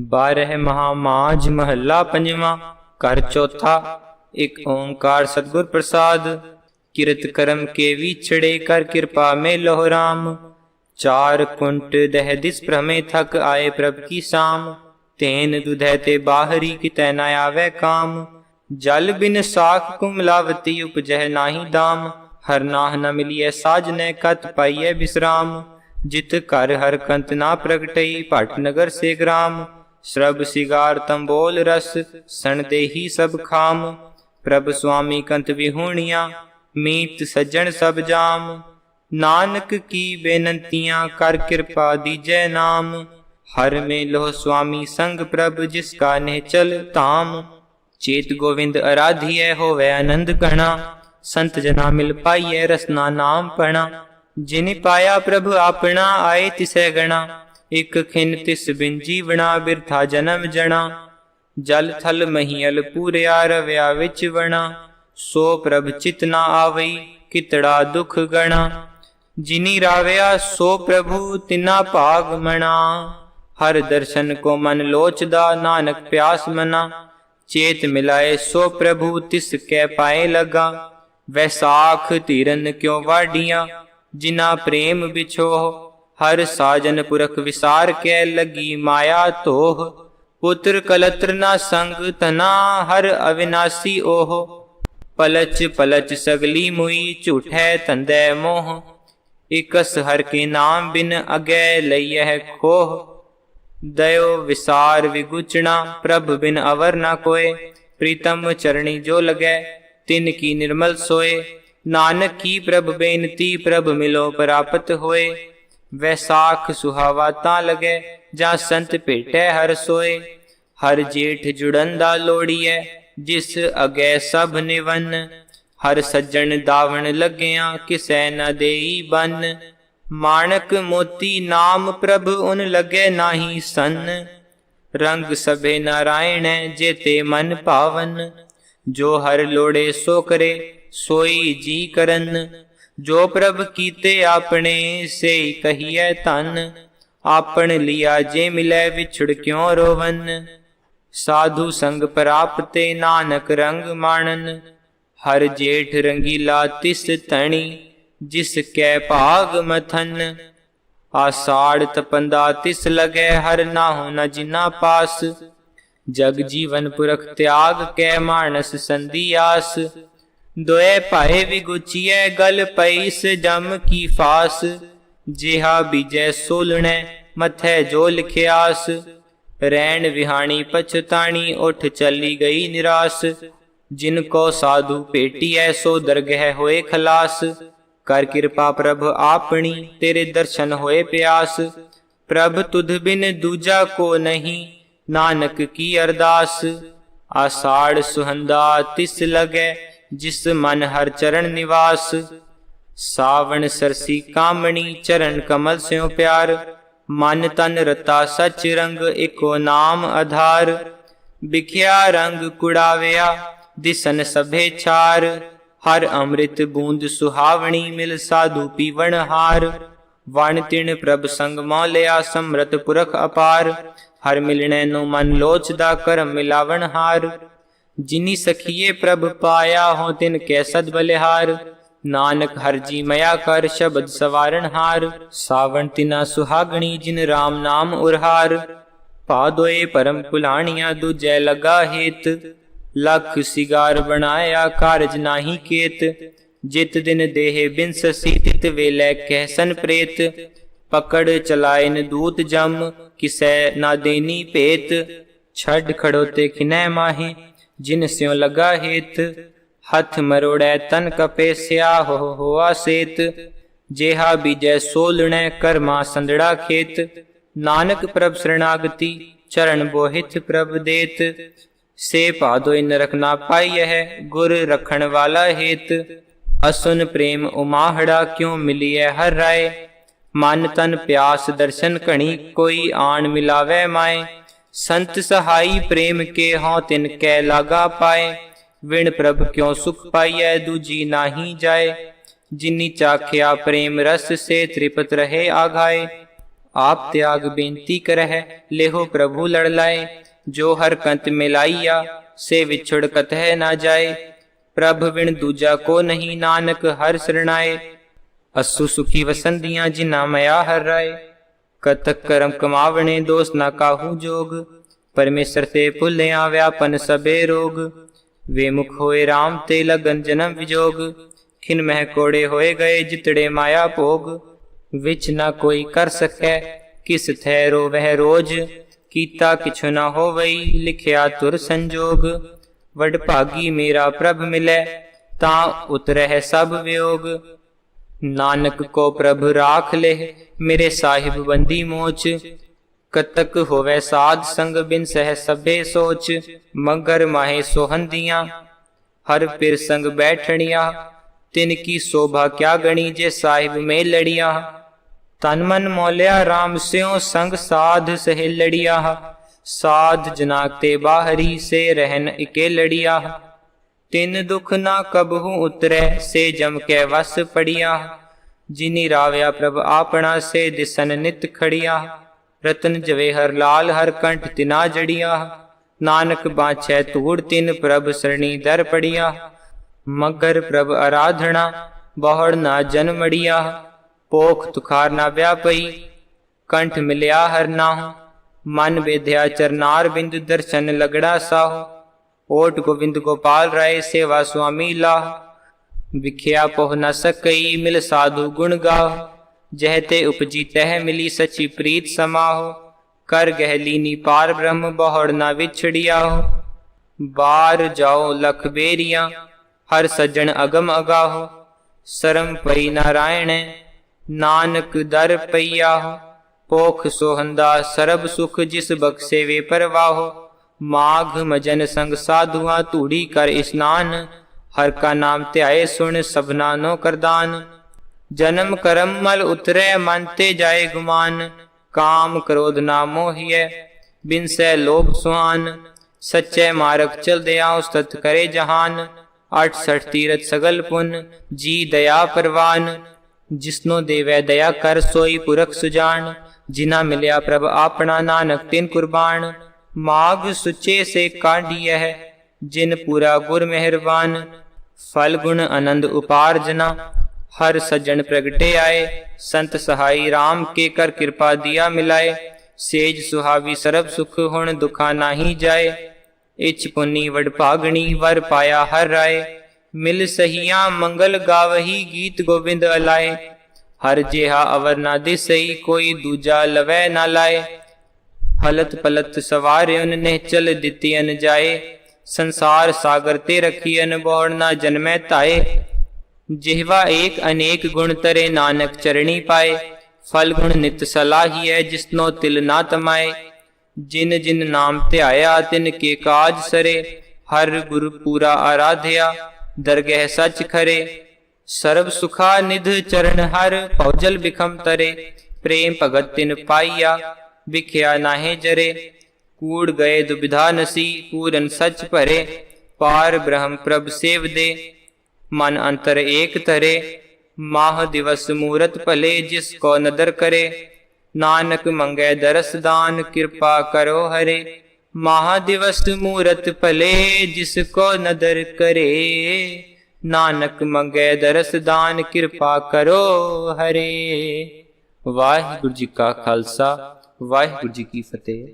ਬਾਰਹ ਮਹਾ ਮਾਝ ਮਹੱਲਾ ਪੰਜਵਾਂ, ਘਰ ਚੌਥਾ, ਇੱਕ ਓੰਕਾਰ ਸਤਿਗੁਰ ਪ੍ਰਸਾਦ। ਕਿਰਤ ਕਰਮ ਕੇ ਵਿਛੜੇ ਕਰ ਕਿਰਪਾ ਮੇ ਲੋਹ ਰਾਮ। ਚਾਰ ਕੁੰਟ ਦਹਿ ਦਿਸ ਭ੍ਰਮੇ ਥਕ ਆਏ ਪ੍ਰਭ ਕੀ ਸਾਮ। ਤੇਨ ਦੁਧੈ ਤੇ ਬਾਹਰੀ ਕਿਤੈ ਨ ਆਵੇ ਕਾਮ। ਜਲ ਬਿਨ ਸਾਖ ਕੁਮਲਾਵਤੀ ਉਪਜਹਿ ਨਾਹੀ ਦਾਮ। ਹਰ ਨਾਹ ਨ ਮਿਲੀਐ ਸਾਜਨੈ ਕਤ ਪਾਈਐ ਬਿਸਰਾਮ। ਜਿਤ ਘਰ ਹਰ ਕੰਤ ਨਾ ਪ੍ਰਗਟਈ, ਭਟ ਨਗਰ ਸੇ ਗ੍ਰਾਮ। ਸਰਬ ਸਿਗਾਰ ਤੰਬੋਲ ਰਸ, ਸਣ ਦੇਹੀ ਸਭ ਖਾਮ। ਪ੍ਰਭ ਸੁਆਮੀ ਕੰਤ ਵਿਹੂਣੀਆਂ, ਮੀਤ ਸੱਜਣ ਸਭ ਜਾਮ। ਨਾਨਕ ਕੀ ਬੇਨੰਤੀਆਂ ਕਰ ਕਿਰਪਾ ਦੀਜੈ ਨਾਮ। ਹਰ ਮੇ ਲੋਹ ਸੁਆਮੀ ਸੰਗ ਪ੍ਰਭ ਜਿਸ ਕਾ ਨਿਹਚਲ ਧਾਮ। ਚੇਤ ਗੋਵਿੰਦ ਅਰਾਧੀਐ ਹੋਵੇ ਆਨੰਦ ਕਣਾ ਸੰਤ ਜਨਾ ਮਿਲ ਪਾਈਐ ਰਸਨਾ ਨਾਮ ਪਣਾ। ਜਿਨਿ ਪਾਇਆ ਪ੍ਰਭ ਆਪਣਾ, ਆਏ ਤਿਸੈ ਗਣਾ। ਇਕ ਖਿਨ ਤਿਸ ਬਿੰਜੀ ਵਣਾ ਬਿਰਥਾ ਜਨਮ ਜਣਾ। ਜਲ ਥਲ ਮਹੀਲ ਪੂਰਿਆ ਰਵਿਆ ਵਿੱਚ ਵਣਾ। ਸੋ ਪ੍ਰਭ ਚਿਤ ਨਾ ਆਵਈ, ਕਿਤੜਾ ਦੁਖ ਗਣਾ। ਜਿਨੀ ਰਾਵਿਆ, ਸੋ ਪ੍ਰਭੂ ਤਿਨਾ ਭਾਗ ਮਣਾ। ਹਰ ਦਰਸ਼ਨ ਕੋ ਮਨ ਲੋਚਦਾ, ਨਾਨਕ ਪਿਆਸ ਮਨਾ। ਚੇਤ ਮਿਲਾਏ, ਸੋ ਪ੍ਰਭੂ ਤਿਸ ਕੈ ਪਾਏ ਲਗਾ। ਵੈਸਾਖ ਧੀਰਨ ਕਿਉ ਵਾਡੀਆਂ ਜਿਨਾ ਪ੍ਰੇਮ ਵਿਛੋ ਹਰ ਸਾਜਨ ਪੁਰਖ ਵਿਸਾਰ ਕੈ ਲਗੀ ਮਾਇਆ ਤੋਹ ਪੁੱਤਰ ਕਲਤਰ ਨਾ ਸੰਗ ਤਨਾ ਹਰ ਅਵਿਨਾਸੀ ਓਹ। ਪਲਚ ਪਲਚ ਸਗਲੀ ਮੁਈ ਝੂਠੈ ਤੰਦੈ ਮੋਹ। ਇਕਸ ਹਰ ਕੇ ਨਾਮ ਬਿਨ ਅਗੈ ਲਈਐ ਖੋਹ। ਦਇਓ ਵਿਸਾਰ ਵਿਗੁਚਣਾ, ਪ੍ਰਭ ਬਿਨ ਅਵਰ ਨਾ ਕੋਏ। ਪ੍ਰੀਤਮ ਚਰਣੀ ਜੋ ਲਗੈ, ਤਿਨ ਕੀ ਨਿਰਮਲ ਸੋਏ। ਨਾਨਕ ਕੀ ਪ੍ਰਭ ਬੇਨਤੀ, ਪ੍ਰਭ ਮਿਲੋ ਪ੍ਰਾਪਤ ਹੋਏ। ਵੈਸਾਖ ਸੁਹਾਵਾ ਤਾਂ ਲਗੈ, ਜਾਂ ਸੰਤ ਭੇਟੈ ਹਰ ਸੋਏ। ਹਰ ਜੇਠ ਜੁੜਨ ਦਾ ਲੋੜੀਐ, ਜਿਸ ਅਗੈ ਸਭ ਨਿਵਨ। ਹਰ ਸੱਜਣ ਦਾਵਣ ਲੱਗਿਆ, ਕਿਸੈ ਨਾ ਦੇਈ ਬੰਨ। ਮਾਣਕ ਮੋਤੀ ਨਾਮ ਪ੍ਰਭ ਉਨ ਲਗੇ ਨਾਹੀ ਸੰਨ। ਰੰਗ ਸਭੇ ਨਾਰਾਇਣ ਜੇ ਤੇ ਮਨ ਭਾਵਨ। ਜੋ ਹਰ ਲੋੜੇ ਸੋ ਕਰੇ, ਸੋਈ ਜੀ ਕਰਨ। ਜੋ ਪ੍ਰਭ ਕੀਤੇ ਆਪਣੇ, ਸੇਈ ਕਹੀਐ ਧਨ। ਆਪਣ ਲਿਆ ਜੇ ਮਿਲੈ ਵਿਛੜ ਕਿਉ ਰੋਵਨ? ਸਾਧੂ ਸੰਗ ਪ੍ਰਾਪਤੇ ਨਾਨਕ ਰੰਗ ਮਾਣਨ। ਹਰ ਜੇਠ ਰੰਗੀਲਾ ਤਿਸ ਤਣੀ ਜਿਸ ਕੈ ਭਾਗ ਮਥਨ। ਆਸਾੜ ਤਪੰਦਾ ਤਿਸ ਲਗੈ, ਹਰ ਨਾਹੂ ਨ ਜਿਨਾ ਪਾਸ। ਜਗ ਜੀਵਨ ਪੁਰਖ ਤਿਆਗ ਕੈ ਮਾਨਸ ਸੰਧੀ ਆਸ। ਦੋਏ ਭਾਏ ਵਿਗੁਚੀਐ, ਗਲ ਪਈਸ, ਜਮ ਕੀ ਫਾਸ। ਜਿਹਾ ਬੀਜੈ ਸੋਲਣੈ, ਮਥੈ ਜੋ ਲਿਖਿਆਸ। ਰੈਣ ਵਿਹਾਣੀ ਪਛਤਾਣੀ, ਉਠ ਚੱਲੀ ਗਈ ਨਿਰਾਸ। ਜਿਨ ਕੋ ਸਾਧੂ ਭੇਟੀਐ, ਸੋ ਦਰਗਹਿ ਹੋਏ ਖਲਾਸ। ਕਰ ਕਿਰਪਾ ਪ੍ਰਭ ਆਪਣੀ, ਤੇਰੇ ਦਰਸ਼ਨ ਹੋਏ ਪਿਆਸ। ਪ੍ਰਭ ਤੁਧ ਬਿਨ ਦੂਜਾ ਕੋ ਨਹੀਂ, ਨਾਨਕ ਕੀ ਅਰਦਾਸ। ਆਸਾੜ ਸੁਹੰਦਾ ਤਿਸ ਲਗੈ ਜਿਸ ਮਨ ਹਰ ਚਰਨ ਨਿਵਾਸ, ਸਾਵਣ ਸਰਸੀ ਕਾਮਣੀ ਚਰਨ ਕਮਲ ਸਿਉ ਪਿਆਰ, ਮਨ ਤਨ ਰਤਾ ਸਚ ਰੰਗ ਏਕੋ ਨਾਮ ਆਧਾਰ, ਵਿਖਿਆ ਰੰਗ ਕੁੜਾਵਿਆ, ਦਿਸਨ ਸਭੇ ਚਾਰ ਹਰ ਅੰਮ੍ਰਿਤ ਬੂੰਦ ਸੁਹਾਵਣੀ ਮਿਲ ਸਾਧੂ ਪੀਵਣ ਹਾਰ, ਵਣ ਤਿਣ ਪ੍ਰਭ ਸੰਗ ਮੌਲਿਆ ਸਮਰਤ ਪੁਰਖ ਅਪਾਰ, ਹਰ ਮਿਲਣੇ ਨੂੰ ਮਨ ਲੋਚਦਾ ਕਰਮ ਮਿਲਾਵਣ ਹਾਰ। ਜਿਨੀ ਸਖੀਏ ਪ੍ਰਭ ਪਾਇਆ ਹੋ ਤਿਨ ਕੈ ਸਦ ਬਲਿਹਾਰ, ਨਾਨਕ ਹਰਜੀ ਮਇਆ ਕਰ ਸ਼ਬਦ ਸਵਾਰਨ ਹਾਰ, ਸਾਵਣ ਤਿਨਾ ਸੁਹਾਗਣੀ ਜਿਨ RAM ਨਾਮ ਉਰਹਾਰ। ਪਾਦੋਏ ਪਰਮ ਕੁਲਾਣੀਆਂ ਦੂਜੈ ਲਗਾ ਹੇਤ, ਲਖ ਸਿਗਾਰ ਬਣਾਇਆ ਕਾਰਜ ਨਾਹੀ ਕੇਤ। ਜਿਤ ਦਿਨ ਦੇਹ ਬਿਨਸਸੀ ਤਿਤ ਵੇਲੇ ਕਹਿਸਨ ਪ੍ਰੇਤ, ਪਕੜ ਚਲਾਇਨ ਦੂਤ ਜਮ, ਕਿਸੈ ਨਾ ਦੇਨੀ ਭੇਤ। ਛੱਡ ਖੜੋਤੇ ਖਿਨੈ ਮਾਹੀ ਜਿਨ ਸਿਉ ਲਗਾ ਹੇਤ, ਹੱਥ ਮਰੋੜੈ ਤਨ ਕਪੇ ਸਿਆ ਹੋ ਹੋਆ ਸੇਤ। ਜੇਹਾ ਬੀਜੈ ਸੋਲਣੈ ਕਰਮਾ ਸੰਦੜਾ ਖੇਤ। ਨਾਨਕ ਪ੍ਰਭ ਸਰਣਾਗਤੀ, ਚਰਨ ਬੋਹਿਤ ਪ੍ਰਭ ਦੇਤ। ਸੇ ਭਾਦੋਇ ਨਰਕ ਨਾ ਪਾਈਐ, ਗੁਰ ਰਖਣ ਵਾਲਾ ਹੇਤ। ਅਸੁਨ ਪ੍ਰੇਮ ਉਮਾਹੜਾ ਕਿਉ ਮਿਲੀਐ ਹਰ ਰਾਏ। ਮਨ ਤਨ ਪਿਆਸ ਦਰਸ਼ਨ ਘਣੀ ਕੋਈ ਆਣ ਮਿਲਾਵੇ ਮਾਏ। ਸੰਤ ਸਹਾਈ ਪ੍ਰੇਮ ਕੇ ਹਉ ਤਿਨ ਕੈ ਲਾਗਾ ਪਾਏ ਵਿਣ ਪ੍ਰਭ ਕਿਉ ਸੁਖ ਪਾਈਐ ਦੂਜੀ ਨਾਹੀ ਜਾਏ ਜਿਨੀ ਚਾਖਿਆ ਪ੍ਰੇਮ ਰਸ ਸੇ ਤ੍ਰਿਪਤ ਰਹੇ ਆਘਾਏ ਆਪ ਤਿਆਗ ਬੇਨਤੀ ਕਰਹਿ ਲਿਹੋ ਪ੍ਰਭੂ ਲੜ ਲਾਏ ਜੋ ਹਰ ਕੰਤ ਮਿਲਾਈਆ ਸੇ ਵਿਛੜ ਕਤਹਿ ਨਾ ਜਾਏ ਪ੍ਰਭ ਵਿਣ ਦੂਜਾ ਕੋ ਨਹੀਂ ਨਾਨਕ ਹਰ ਸਰਣਾਏ ਅਸੂ ਸੁਖੀ ਵਸੰਦੀਆਂ ਜਿਨਾ ਮਇਆ ਹਰ ਰਾਏ ਕਤਕ ਕਰਮ ਕਮਾਵਣੇ ਦੋਸ ਨਾ ਕਾਹੂ ਜੋਗ, ਪਰਮੇਸ਼ਰ ਤੇ ਭੁੱਲਿਆ ਵਿਆਪਨ ਸਬੇ ਰੋਗ। ਵੇਮੁਖ ਹੋਏ RAM ਤੇ ਲਗਨ ਜਨਮ ਵਿਜੋਗ, ਖਿਨ ਮਹਿ ਕੋੜੇ ਹੋਏ ਗਏ ਜਿਤੜੇ ਮਾਇਆ ਭੋਗ। ਵਿਚ ਨਾ ਕੋਈ ਕਰ ਸਕੈ, ਕਿਸ ਥੈ ਰੋਵਹਿ ਰੋਜ, ਕੀਤਾ ਕਿਛੁ ਨਾ ਹੋਵਈ, ਲਿਖਿਆ ਤੁਰ ਸੰਜੋਗ। ਵਡ ਭਾਗੀ ਮੇਰਾ ਪ੍ਰਭ ਮਿਲੈ, ਤਾਂ ਉਤਰਹਿ ਸਭ ਵਿਯੋਗ। ਨਾਨਕ ਕੋ ਪ੍ਰਭ ਰਾਖ ਲੈ, ਮੇਰੇ ਸਾਹਿਬ ਬੰਦੀ ਮੋਚ। ਕਤਕ ਹੋਵੇ ਸਾਧ ਸੰਗ ਬਿਨ ਸਹਿ ਸਭੇ ਸੋਚ, ਮਗਰ ਮਾਹੇ ਸੋਹੰਦੀਆਂ, ਹਰ ਪਿਰ ਸੰਗ ਬੈਠਣੀਆਂ। ਤਿਨ ਕੀ ਸੋਭਾ ਕਿਆ ਗਣੀ ਜੇ ਸਾਹਿਬ ਮੇ ਲੜੀਆਂ ਤਨ ਮਨ ਮੋਲਿਆ RAM ਸਿਉ ਸੰਗ ਸਾਧ ਸਹਿ ਲੜੀਆਂ ਸਾਧ ਜਨਾ ਤੇ ਬਾਹਰੀ ਸੇ ਰਹਿਨ ਇਕੇ ਲੜੀਆਂ ਤਿਨ ਦੁਖ ਨਾ ਕਬਹੂ ਉਤਰੈ, ਸੇ ਜਮ ਕੈ ਵਸ ਪੜੀਆਂ। ਜਿਨੀ ਰਾਵਿਆ ਪ੍ਰਭ ਆਪਣਾ, ਸੇ ਦਿਸਨ ਨਿਤ ਖੜੀਆਂ। ਰਤਨ ਜਵੇ ਹਰ ਲਾਲ, ਹਰ ਕੰਠ ਤਿਨਾ ਜੜੀਆਂ। ਨਾਨਕ ਬਾਛੈ ਧੂੜ ਤਿਨ, ਪ੍ਰਭ ਸਰਣੀ ਦਰ ਪੜੀਆਂ। ਮਗਰ ਪ੍ਰਭ ਆਰਾਧਣਾ ਬਹੁੜ ਨਾ ਜਨਮੜੀਆਂ ਪੋਖ ਤੁਖਾਰ ਨਾ ਵਿਆਪਈ ਕੰਠ ਮਿਲਿਆ ਹਰ ਨਾਮ ਮਨ ਵਿਧਿਆ ਚਰਨਾਰ ਬਿੰਦ ਦਰਸ਼ਨ ਲਗੜਾ ਸਾਹੁ। ਓਟ ਗੋਬਿੰਦ ਗੋਪਾਲ ਰਾਏ, ਸੇਵਾ ਸੁਆਮੀ ਲਾਹ ਵਿਖਿਆ ਪਹੁ ਨ ਸਕਈ, ਮਿਲ ਸਾਧੂ ਗੁਣ ਗਾਹ ਜਹ ਤੇ ਉਪਜੀ ਤਹਿ ਮਿਲੀ ਸਚੀ ਪ੍ਰੀਤ ਸਮਾਹੁ। ਕਰ ਗਹਿਲੀ ਨੀ ਪਾਰ ਬ੍ਰਹਮ, ਬਹੁੜ ਨਾ ਵਿਛੜਿਆ ਬਾਰ ਜਾਓ ਲਖ ਬੇਰੀਆਂ, ਹਰ ਸੱਜਣ ਅਗਮ ਅਗਾਹੋ। ਸਰਮ ਪਈ ਨਾਰਾਇਣ, ਨਾਨਕ ਦਰ ਪਈਆ ਪੋਖ ਸੋਹੰਦਾ ਸਰਬ ਸੁਖ, ਜਿਸ ਬਖਸ਼ੇ ਵੇ ਪਰਵਾਹੋ। ਮਾਘ ਮਜਨ ਸੰਗ ਸਾਧੂਆਂ ਧੂੜੀ ਕਰ ਇਸਨਾਨ, ਹਰ ਕਾ ਨਾਮ ਧਿਆਏ ਸੁਣ ਸਭਨਾ ਨੋ ਕਰਦਾਨ। ਜਨਮ ਕਰਮ ਮਲ ਉਤਰੈ ਮਨ ਤੇ ਜਾਏ ਗੁਮਾਨ, ਕਾਮ ਕ੍ਰੋਧ ਨਾ ਮੋਹੀਐ, ਬਿਨ ਸੈ ਲੋਭ ਸੁਹਾਨ। ਸੱਚੇ ਮਾਰਗ ਚਲਦੇ ਆਉ ਸਤ ਕਰੇ ਜਹਾਨ। 68 ਤੀਰਥ ਸਗਲ ਪੁਨ, ਜੀ ਦਇਆ ਪਰਵਾਨ। ਜਿਸਨੋ ਦੇਵੈ ਦਇਆ ਕਰ ਸੋਈ ਪੁਰਖ ਸੁਜਾਨ ਜਿਨਾ ਮਿਲਿਆ ਪ੍ਰਭ ਆਪਣਾ ਨਾਨਕ ਤਿਨ ਕੁਰਬਾਨ। ਮਾਗ ਸੁਚੇ ਸੇ ਕਾਢੀਐ ਜਿਨ ਪੂਰਾ ਗੁਰ ਮਿਹਰਬਾਨ ਫਲ ਗੁਣ ਆਨੰਦ ਉਪਾਰਜਨਾ, ਹਰ ਸੱਜਣ ਪ੍ਰਗਟੇ ਆਏ। ਸੰਤ ਸਹਾਈ RAM ਕੇ ਕਰ ਕਿਰਪਾ ਦਿਆ ਮਿਲਾਏ। ਸੇਜ ਸੁਹਾਵੀ ਸਰਬ ਸੁਖ ਹੁਣ ਦੁਖਾ ਨਾਹੀ ਜਾਏ। ਇਚ ਪੁੰਨੀ ਵਡ ਭਾਗਣੀ ਵਰ ਪਾਇਆ ਹਰ ਰਾਏ ਮਿਲ ਸਹੀਆਂ ਮੰਗਲ ਗਾਵਹੀ ਗੀਤ ਗੋਬਿੰਦ ਅਲਾਏ। ਹਰ ਜਿਹਾ ਅਵਰ ਨਾ ਦਿਸਈ ਕੋਈ ਦੂਜਾ ਲਵੈ ਨਾ ਲਾਏ। ਹਲਤ ਪਲਤ ਸਵਾਰਿਉਨ ਨੇ ਚਲ ਦਿੱਤੀ ਅਨ ਜਾਏ ਸੰਸਾਰ ਸਾਗਰ ਤੇ ਰਖੀ ਅਨ ਬੋੜ ਨਾ ਜਨਮੈ ਧਾਏ। ਜਿਹਵਾ ਏਕ ਅਨੇਕ ਗੁਣ ਤਰੇ ਨਾਨਕ ਚਰਣੀ ਪਾਏ। ਫਲ ਗੁਣ ਨਿਤ ਸਲਾਹੀਐ ਜਿਸਨੋ ਤਿਲ ਨਾ ਤਮਾਏ। ਜਿਨ ਜਿਨ ਨਾਮ ਧਿਆਇਆ ਤਿਨ ਕੇ ਕਾਜ ਸਰੇ। ਹਰ ਗੁਰ ਪੂਰਾ ਆਰਾਧਿਆ, ਦਰਗਹਿ ਸੱਚ ਖਰੇ। ਸਰਬ ਸੁਖਾ ਨਿਧ ਚਰਨ ਹਰ ਪੌਜਲ ਬਿਖਮ ਤਰੇ ਪ੍ਰੇਮ ਭਗਤ ਤਿਨ ਪਾਈਆ ਵਿਖਿਆ ਨਾਹੇ ਜਰੇ। ਕੂੜ ਗਏ ਦੁਬਿਧਾ ਨਸੀ ਪੂਰਨ ਸਚ ਭਰੇ। ਪਾਰ ਬ੍ਰਹਮ ਪ੍ਰਭ ਸੇਵ ਦੇ ਮਨ ਅੰਤਰ ਏਕ ਤਰੇ ਮਾਹ ਦਿਵਸ ਮੂਰਤ ਭਲੇ, ਜਿਸ ਕੋ ਨਦਰ ਕਰੇ। ਨਾਨਕ ਮੰਗੈ ਦਰਸ ਦਾਨ, ਕਿਰਪਾ ਕਰੋ ਹਰੇ। ਮਹਾ ਦਿਵਸ ਮੂਰਤ ਭਲੇ, ਜਿਸ ਕੋ ਨਦਰ ਕਰੇ। ਨਾਨਕ ਮੰਗੈ ਦਰਸ ਦਾਨ, ਕਿਰਪਾ ਕਰੋ ਹਰੇ। ਵਾਹਿਗੁਰੂ ਜੀ ਕਾ ਖਾਲਸਾ। ਵਾਹਿਗੁਰੂ ਜੀ ਕੀ ਫਤਿਹ।